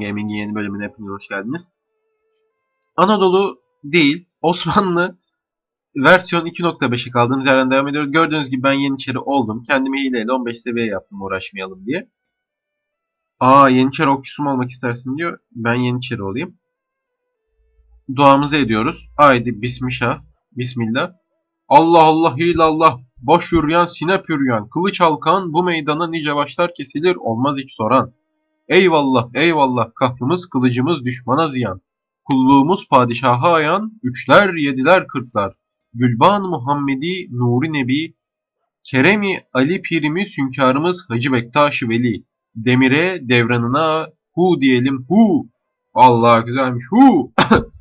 Gaming'in yeni bölümüne hepiniz hoş geldiniz. Anadolu değil, Osmanlı versiyon 2.5'e kaldığımız yerden devam ediyoruz. Gördüğünüz gibi ben Yeniçeri oldum. Kendimi hileyle 15 seviye yaptım uğraşmayalım diye. Aa Yeniçeri okçusu mu olmak istersin diyor. Ben Yeniçeri olayım. Duamızı ediyoruz. Haydi Bismillah. Bismillah. Allah Allah hilallah. Boş yürüyen sinep yürüyen. Kılıç halkan bu meydana nice başlar kesilir olmaz hiç soran. Eyvallah eyvallah kahrımız kılıcımız düşmana ziyan. Kulluğumuz padişaha ayan, üçler yediler kırklar. Gülban Muhammedi Nuri Nebi, Keremi Ali Pirimiz hünkârımız Hacı Bektaş Veli. Demire devranına hu diyelim hu. Allah güzelmiş hu.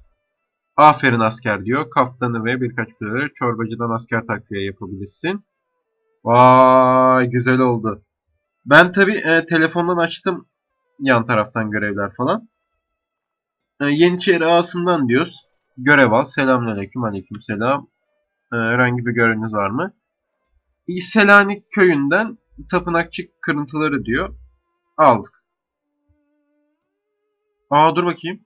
Aferin asker diyor. Kaftanı ve birkaç küreleri çorbacıdan asker takviye yapabilirsin. Vay güzel oldu. Ben tabi e, telefondan açtım yan taraftan görevler falan. E, Yeniçeri ağasından diyoruz. Görev al. Selamünaleyküm. Aleyküm selam. E, herhangi bir göreviniz var mı? Selanik köyünden tapınakçı kırıntıları diyor. Aldık. Aa dur bakayım.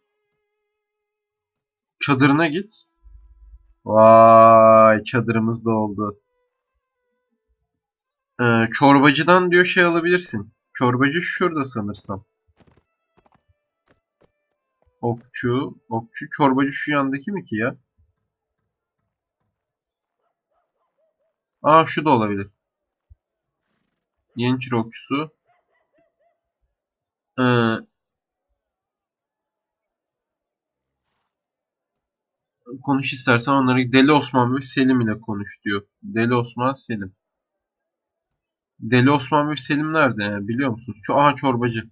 Çadırına git. Vay çadırımız da oldu. Ee, çorbacıdan diyor şey alabilirsin. Çorbacı şurada sanırsam. Okçu, okçu, çorbacı şu yandaki mi ki ya? Aa şu da olabilir. Yeniçeri okçusu. Ee, konuş istersen onları Deli Osman ve Selim ile konuş diyor. Deli Osman, Selim. Deli Osman ve Selim nerede biliyor musunuz? Şu aha çorbacı.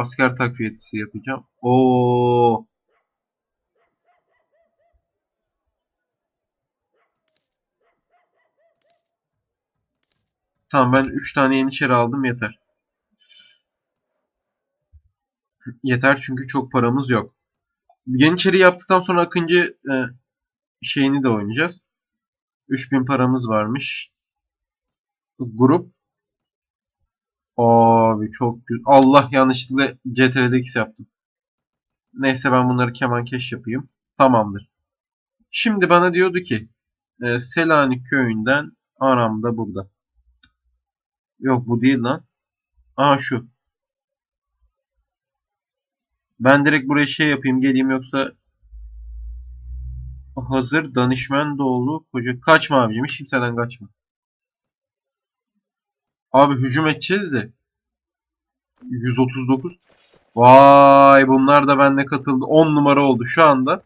Asker takviyesi yapacağım. Oo. Tamam ben 3 tane yeniçeri aldım yeter. Yeter çünkü çok paramız yok. Yeniçeri yaptıktan sonra Akıncı e, şeyini de oynayacağız. 3000 paramız varmış. Grup. Abi çok güzel. Allah yanlışlıkla CTRL yaptım. Neyse ben bunları keman keş yapayım. Tamamdır. Şimdi bana diyordu ki e, Selanik köyünden anam da burada. Yok bu değil lan. Aa şu. Ben direkt buraya şey yapayım geleyim yoksa hazır danışman doğulu koca kaçma abicim hiç kimseden kaçma. Abi hücum edeceğiz de 139 Vay bunlar da benimle katıldı. 10 numara oldu şu anda.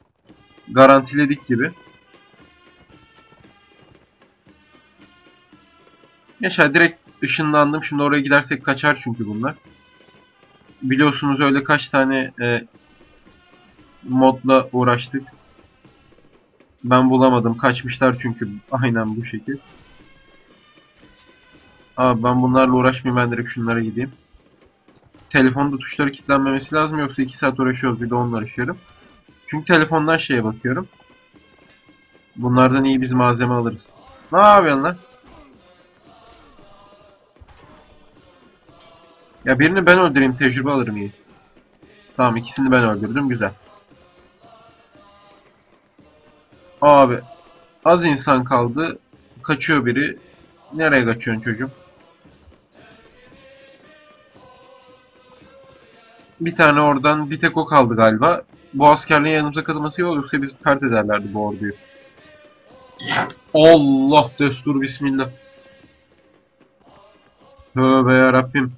Garantiledik gibi. Yaşa direkt ışınlandım. Şimdi oraya gidersek kaçar çünkü bunlar biliyorsunuz öyle kaç tane e, modla uğraştık. Ben bulamadım. Kaçmışlar çünkü aynen bu şekil. Abi ben bunlarla uğraşmayayım. Ben direkt şunlara gideyim. Telefonda tuşları kilitlenmemesi lazım. Yoksa 2 saat uğraşıyoruz. Bir de onunla uğraşıyorum. Çünkü telefondan şeye bakıyorum. Bunlardan iyi biz malzeme alırız. Ne yapıyorsun lan? Ya birini ben öldüreyim tecrübe alırım iyi. Tamam ikisini ben öldürdüm güzel. Abi az insan kaldı. Kaçıyor biri. Nereye kaçıyorsun çocuğum? Bir tane oradan bir tek o kaldı galiba. Bu askerliğin yanımıza katılması iyi olursa biz pert ederlerdi bu orduyu. Allah destur bismillah. Tövbe yarabbim.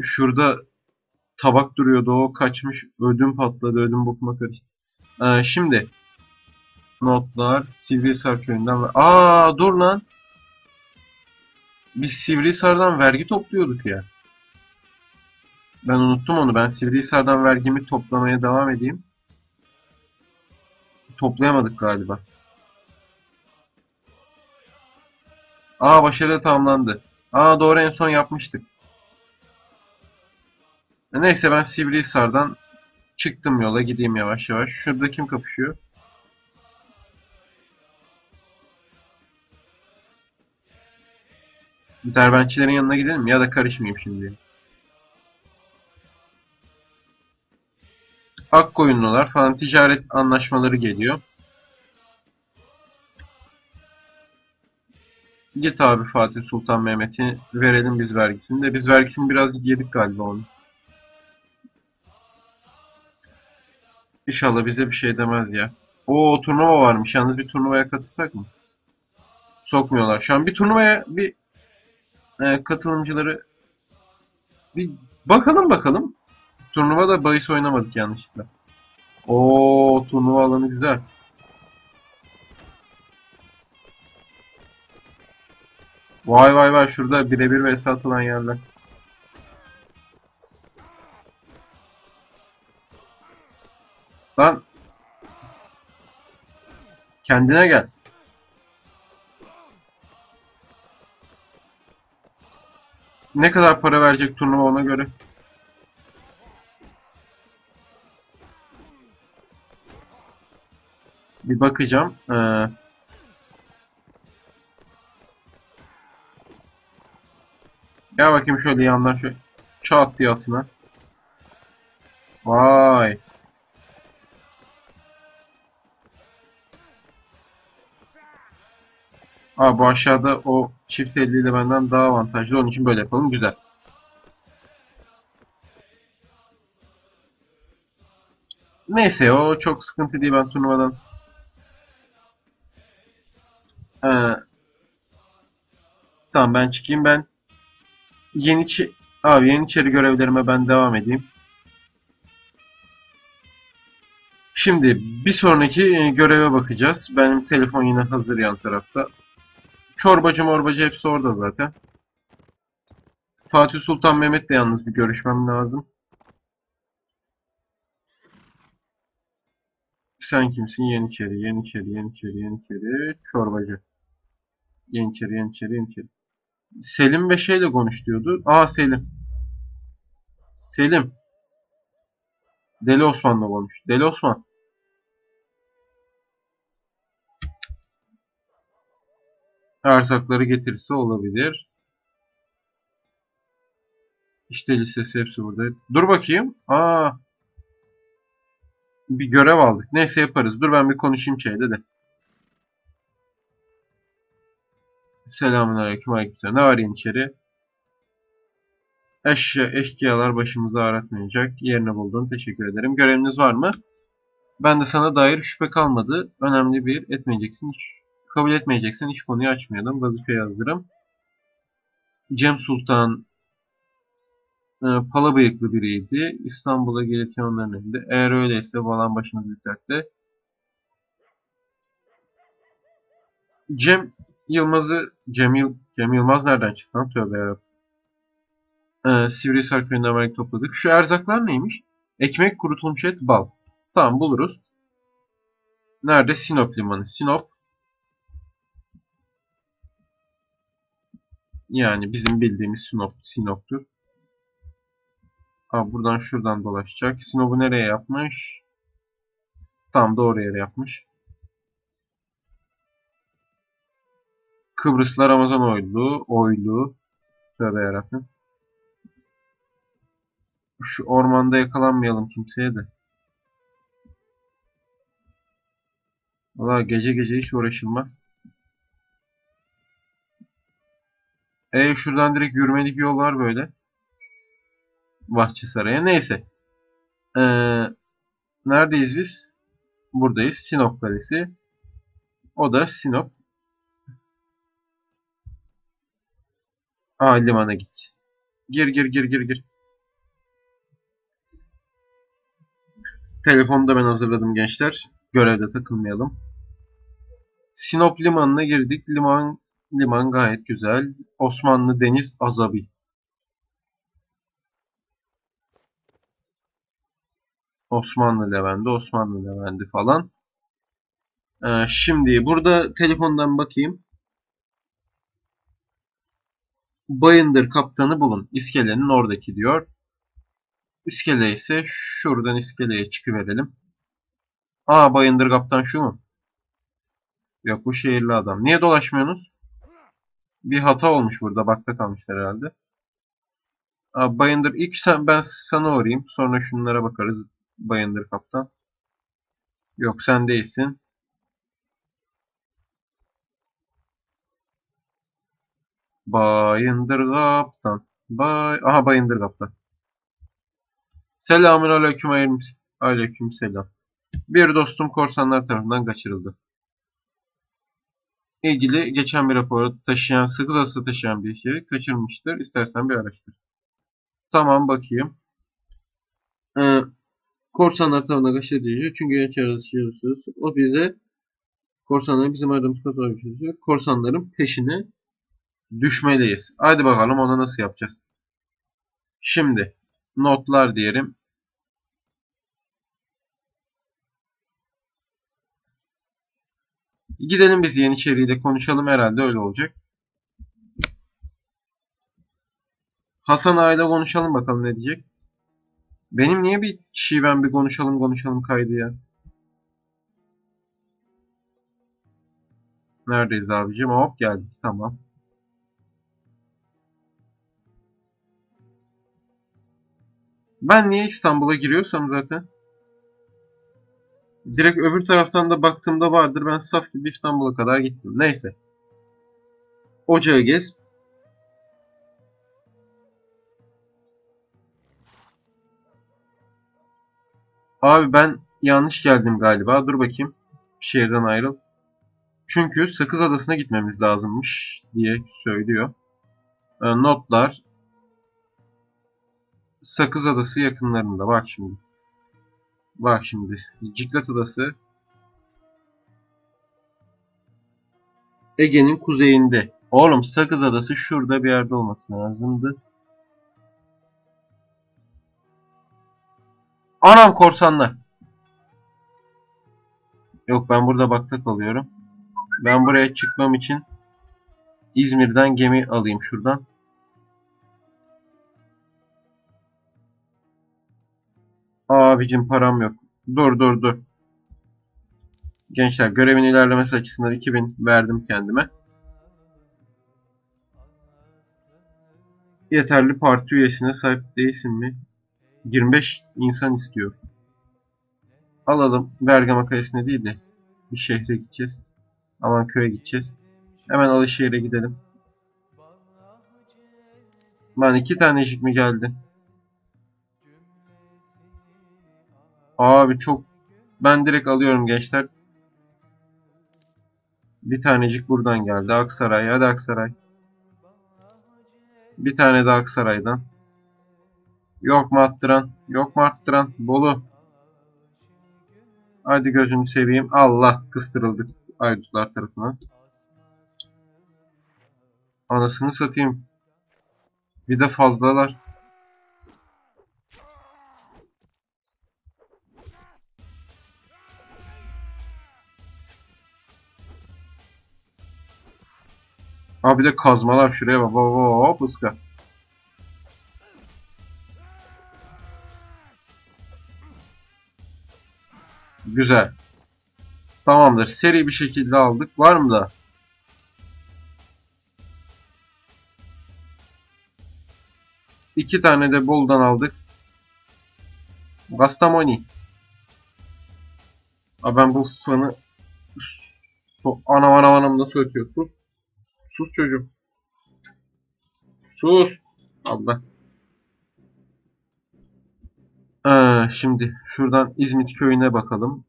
Şurada tabak duruyordu. O kaçmış. Ödüm patladı. Ödüm bokuma karıştı. Ee, şimdi notlar Sivrihisar köyünden aa dur lan. Biz Sivrihisar'dan vergi topluyorduk ya. Ben unuttum onu. Ben Sivrihisar'dan vergimi toplamaya devam edeyim. Toplayamadık galiba. Aa başarılı tamamlandı. Aa doğru en son yapmıştık. Neyse ben Sivrihisar'dan çıktım yola gideyim yavaş yavaş. Şurada kim kapışıyor? Derbençilerin yanına gidelim ya da karışmayayım şimdi. Akkoyunlular falan ticaret anlaşmaları geliyor. Git abi Fatih Sultan Mehmet'i verelim biz vergisini de. Biz vergisini biraz yedik galiba onu. İnşallah bize bir şey demez ya. O turnuva varmış. Yalnız bir turnuvaya katılsak mı? Sokmuyorlar. Şu an bir turnuvaya bir e, katılımcıları bir bakalım bakalım. Turnuvada bahis oynamadık yanlışlıkla. O turnuva alanı güzel. Vay vay vay şurada birebir vs atılan yerler. Lan kendine gel. Ne kadar para verecek turnuva ona göre. Bir bakacağım. Ee, Gel bakayım şöyle yandan şu çat diye atına. Vay. Aa bu aşağıda o çift elliyle benden daha avantajlı. Onun için böyle yapalım. Güzel. Neyse o çok sıkıntı değil ben turnuvadan. Tamam ben çıkayım ben. Yeniçi abi Yeniçeri görevlerime ben devam edeyim. Şimdi bir sonraki e, göreve bakacağız. Benim telefon yine hazır yan tarafta. Çorbacı morbacı hepsi orada zaten. Fatih Sultan Mehmet'le yalnız bir görüşmem lazım. Sen kimsin? Yeniçeri, Yeniçeri, Yeniçeri, Yeniçeri, Çorbacı. Yeniçeri, Yeniçeri, Yeniçeri. Selim ve şeyle konuş diyordu. Aa Selim. Selim. Deli Osman'la konuş. Deli Osman. Erzakları getirirse olabilir. İşte listesi hepsi burada. Dur bakayım. Aa. Bir görev aldık. Neyse yaparız. Dur ben bir konuşayım şeyde de. Selamünaleyküm aleyküm. Ne var Yeniçeri? Eşya, eşkıyalar başımızı ağratmayacak. Yerini buldun. Teşekkür ederim. Göreviniz var mı? Ben de sana dair şüphe kalmadı. Önemli bir etmeyeceksin. Hiç, kabul etmeyeceksin. Hiç konuyu açmayalım. Vazifeye hazırım. Cem Sultan e, pala bıyıklı biriydi. İstanbul'a gelirken onların elinde. Eğer öyleyse falan başımız yükseltti. Cem Yılmaz'ı Cem, Yıl, Cem Yılmaz nereden çıktı lan? Tövbe yarabbim. Ee, Sivrihisar köyünden vergi topladık. Şu erzaklar neymiş? Ekmek, kurutulmuş et, bal. Tamam buluruz. Nerede? Sinop limanı. Sinop. Yani bizim bildiğimiz Sinop, Sinop'tur. Aa, buradan şuradan dolaşacak. Sinop'u nereye yapmış? Tam doğru yere yapmış. Kıbrıs'la Ramazan oylu, oylu. Tövbe yarabbim. Şu ormanda yakalanmayalım kimseye de. Valla gece gece hiç uğraşılmaz. E şuradan direkt yürümelik yol var böyle. Bahçesaray'a. Neyse. Ee, neredeyiz biz? Buradayız. Sinop Kalesi. O da Sinop. Aa limana git. Gir gir gir gir gir. Telefonu da ben hazırladım gençler. Görevde takılmayalım. Sinop limanına girdik. Liman liman gayet güzel. Osmanlı Deniz Azabi. Osmanlı Levendi, Osmanlı Levendi falan. Ee, şimdi burada telefondan bakayım. Bayındır kaptanı bulun. İskelenin oradaki diyor. İskele ise şuradan iskeleye çıkıverelim. Aa Bayındır kaptan şu mu? Yok bu şehirli adam. Niye dolaşmıyorsunuz? Bir hata olmuş burada. Bakta kalmışlar herhalde. Aa, Bayındır ilk sen ben sana uğrayayım. Sonra şunlara bakarız. Bayındır kaptan. Yok sen değilsin. Bayındır kaptan. Bay Aha Bayındır kaptan. Selamun aleyküm aleyküm, aleyküm selam. Bir dostum korsanlar tarafından kaçırıldı. İlgili geçen bir raporu taşıyan, sıkı hasta taşıyan bir şey kaçırmıştır. İstersen bir araştır. Tamam bakayım. Ee, korsanlar tarafından kaçırıldı. Çünkü araştırıyorsunuz. O bize korsanlar bizim aradığımız korsanlar. Korsanların peşine düşmeliyiz. Hadi bakalım onu nasıl yapacağız. Şimdi notlar diyelim. Gidelim biz Yeniçeri konuşalım herhalde öyle olacak. Hasan Ağa'yla konuşalım bakalım ne diyecek. Benim niye bir şiven bir konuşalım konuşalım kaydı ya? Neredeyiz abicim? Hop geldik. Tamam. Ben niye İstanbul'a giriyorsam zaten direkt öbür taraftan da baktığımda vardır. Ben saf gibi İstanbul'a kadar gittim. Neyse. Ocağı gez. Abi ben yanlış geldim galiba. Dur bakayım. Şehirden ayrıl. Çünkü Sakız Adası'na gitmemiz lazımmış diye söylüyor. Ee, notlar. Sakız Adası yakınlarında. Bak şimdi. Bak şimdi. Ciklet Adası Ege'nin kuzeyinde. Oğlum Sakız Adası şurada bir yerde olması lazımdı. Anam korsanlar. Yok ben burada bakta kalıyorum. Ben buraya çıkmam için İzmir'den gemi alayım şuradan. Abicim param yok. Dur dur dur. Gençler görevin ilerlemesi açısından 2000 verdim kendime. Yeterli parti üyesine sahip değilsin mi? 25 insan istiyor. Alalım Bergama Kalesi'ne değil de bir şehre gideceğiz. Aman köye gideceğiz. Hemen Alışehir'e gidelim. Lan iki tanecik mi geldi? Abi çok... Ben direkt alıyorum gençler. Bir tanecik buradan geldi. Aksaray. Hadi Aksaray. Bir tane de Aksaray'dan. Yok mu arttıran? Yok mu arttıran? Bolu. Hadi gözünü seveyim. Allah kıstırıldık Aydutlar tarafından. Anasını satayım. Bir de fazlalar. Abi de kazmalar şuraya bak. Hop ıska. Güzel. Tamamdır. Seri bir şekilde aldık. Var mı da? İki tane de Bol'dan aldık. Gastamoni. Aa, ben bu fanı anam anam anam nasıl ötüyor? Sus. Sus çocuğum. Sus. Allah. Ee, şimdi şuradan İzmit köyüne bakalım.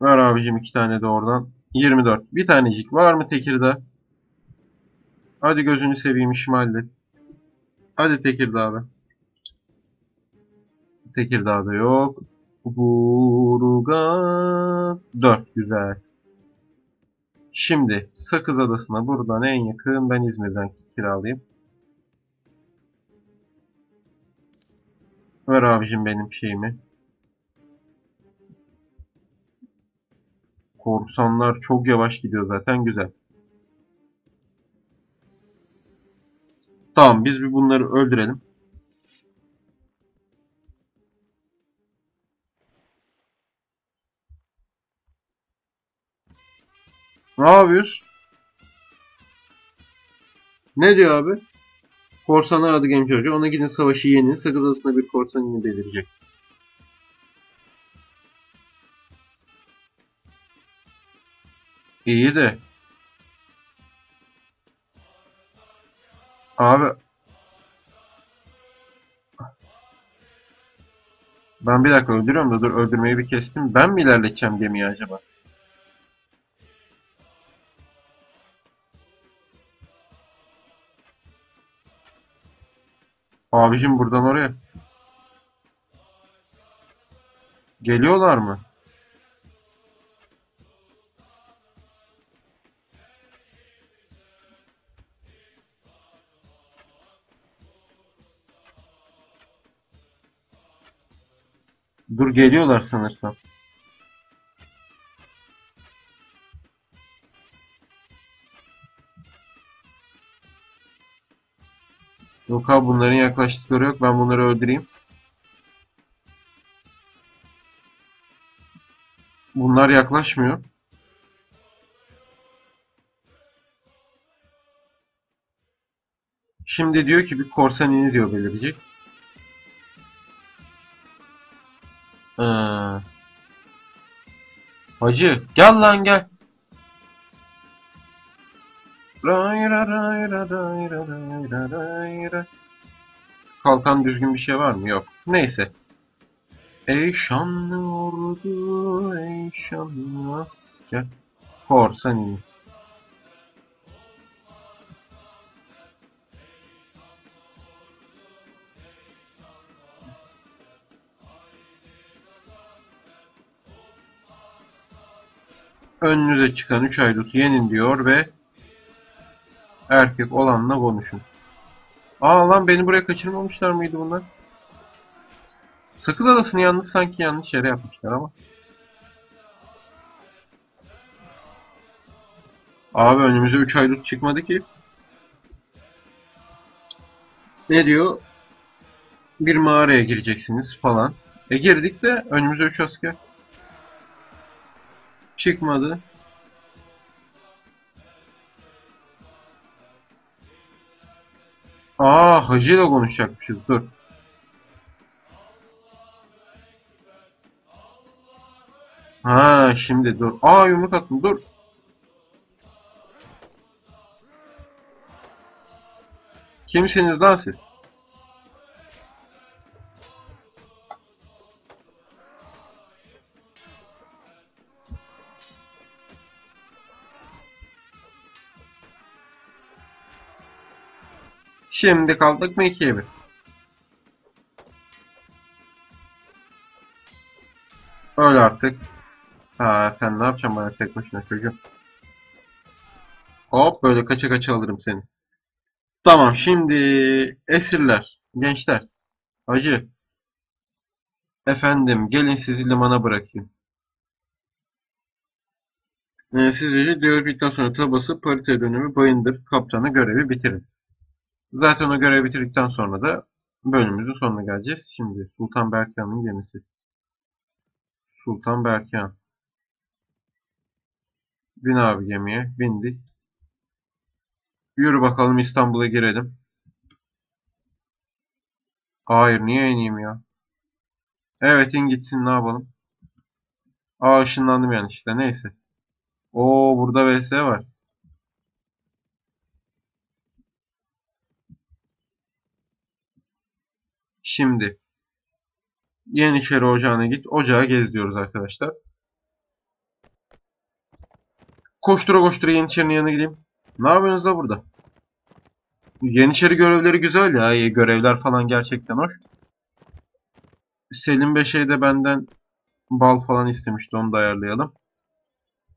Var abicim iki tane de oradan. 24. Bir tanecik var mı Tekirdağ? Hadi gözünü seveyim işimi hallet. Hadi Tekirdağ abi. Tekirdağ'da yok. Burgaz 4 güzel. Şimdi Sakız Adası'na buradan en yakın ben İzmir'den kiralayayım. Ver abicim benim şeyimi. Korsanlar çok yavaş gidiyor zaten güzel. Tamam biz bir bunları öldürelim. Ne yapıyoruz? Ne diyor abi? Korsanlar adı gemi çocuğu. Ona gidin savaşı yenin. Sakız adasında bir korsan yine belirecek. İyi de. Abi. Ben bir dakika öldürüyorum da dur öldürmeyi bir kestim. Ben mi ilerleteceğim gemiyi acaba? Abicim buradan oraya. Geliyorlar mı? Dur geliyorlar sanırsam. Yok abi bunların yaklaştıkları yok. Ben bunları öldüreyim. Bunlar yaklaşmıyor. Şimdi diyor ki bir korsan ini diyor belirecek. Ee, hacı gel lan gel. Ray ra ray ra ray ra ray ra ray ra. Kalkan düzgün bir şey var mı? Yok. Neyse. Ey şanlı ordu, ey şanlı asker. Korsan ini. Önünüze çıkan 3 haydut yenin diyor ve erkek olanla konuşun. Aa lan beni buraya kaçırmamışlar mıydı bunlar? Sakız Adası'nı yalnız sanki yanlış yere yapmışlar ama. Abi önümüze 3 haydut çıkmadı ki. Ne diyor? Bir mağaraya gireceksiniz falan. E girdik de önümüze 3 asker. Çıkmadı. Aa hacıyla konuşacakmışız. Dur. Ha şimdi dur. Aa yumruk attım. Dur. Kimsiniz lan siz? Şimdi kaldık mı ikiye bir? Öl artık. Ha sen ne yapacaksın bana tek başına çocuğum? Hop böyle kaça kaça alırım seni. Tamam şimdi esirler, gençler, hacı. Efendim gelin sizi limana bırakayım. Ee, sizce diyor sonra tabası parite dönemi bayındır kaptanı görevi bitirin. Zaten o görevi bitirdikten sonra da bölümümüzün sonuna geleceğiz. Şimdi Sultan Berkhan'ın gemisi. Sultan Berkhan. Bin abi gemiye. Bindik. Yürü bakalım İstanbul'a girelim. Hayır niye ineyim ya? Evet in gitsin ne yapalım. Aa ışınlandım yanlışlıkla neyse. Oo burada VS var. Şimdi Yeniçeri Ocağı'na git. Ocağı gez diyoruz arkadaşlar. Koştura koştura Yeniçeri'nin yanına gideyim. Ne yapıyorsunuz da burada? Yeniçeri görevleri güzel ya. Görevler falan gerçekten hoş. Selim Beşey de benden bal falan istemişti. Onu da ayarlayalım.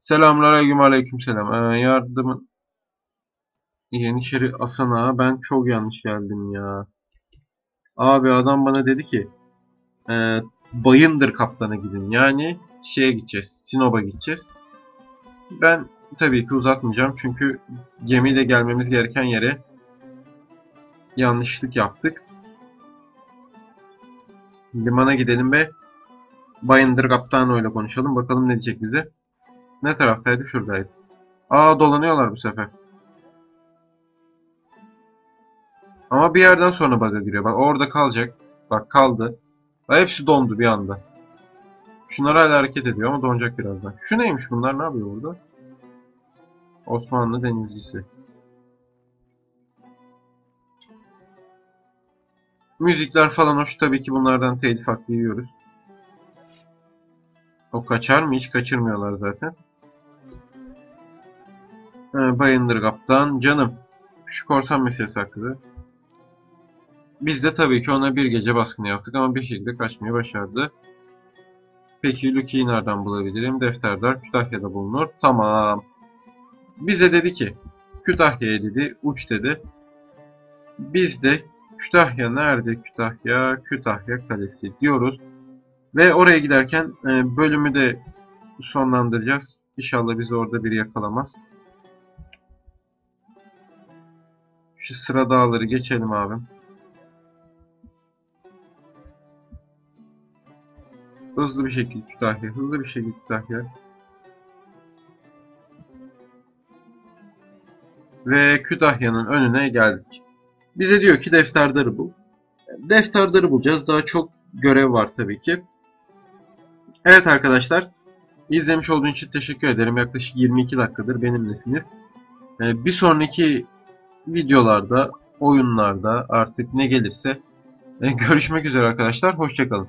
Selamünaleyküm aleykümselam. Ee, yardımın Yeniçeri Asana ben çok yanlış geldim ya. Abi adam bana dedi ki e, Bayındır kaptana gidin. Yani şeye gideceğiz. Sinop'a gideceğiz. Ben tabii ki uzatmayacağım. Çünkü gemiyle gelmemiz gereken yere yanlışlık yaptık. Limana gidelim ve Bayındır kaptanı ile konuşalım. Bakalım ne diyecek bize. Ne taraftaydı? Şuradaydı. Aa dolanıyorlar bu sefer. Ama bir yerden sonra bug'a giriyor. Bak orada kalacak. Bak kaldı. Ve hepsi dondu bir anda. Şunlar hala hareket ediyor ama donacak birazdan. Şu neymiş bunlar? Ne yapıyor burada? Osmanlı denizcisi. Müzikler falan hoş. Tabii ki bunlardan telif hakkı yiyoruz. O kaçar mı? Hiç kaçırmıyorlar zaten. Ee, Bayındır kaptan. Canım. Şu korsan meselesi hakkında. Biz de tabii ki ona bir gece baskını yaptık ama bir şekilde kaçmayı başardı. Peki Lucky'yi nereden bulabilirim? Defterdar Kütahya'da bulunur. Tamam. Bize dedi ki Kütahya'ya dedi, uç dedi. Biz de Kütahya nerede? Kütahya, Kütahya Kalesi diyoruz. Ve oraya giderken e, bölümü de sonlandıracağız. İnşallah bizi orada biri yakalamaz. Şu sıra dağları geçelim abim. Hızlı bir şekilde Kütahya, hızlı bir şekilde Kütahya. Ve Kütahya'nın önüne geldik. Bize diyor ki defterdarı bul. Defterdarı bulacağız. Daha çok görev var tabii ki. Evet arkadaşlar. İzlemiş olduğunuz için teşekkür ederim. Yaklaşık 22 dakikadır benimlesiniz. Bir sonraki videolarda, oyunlarda artık ne gelirse görüşmek üzere arkadaşlar. Hoşçakalın.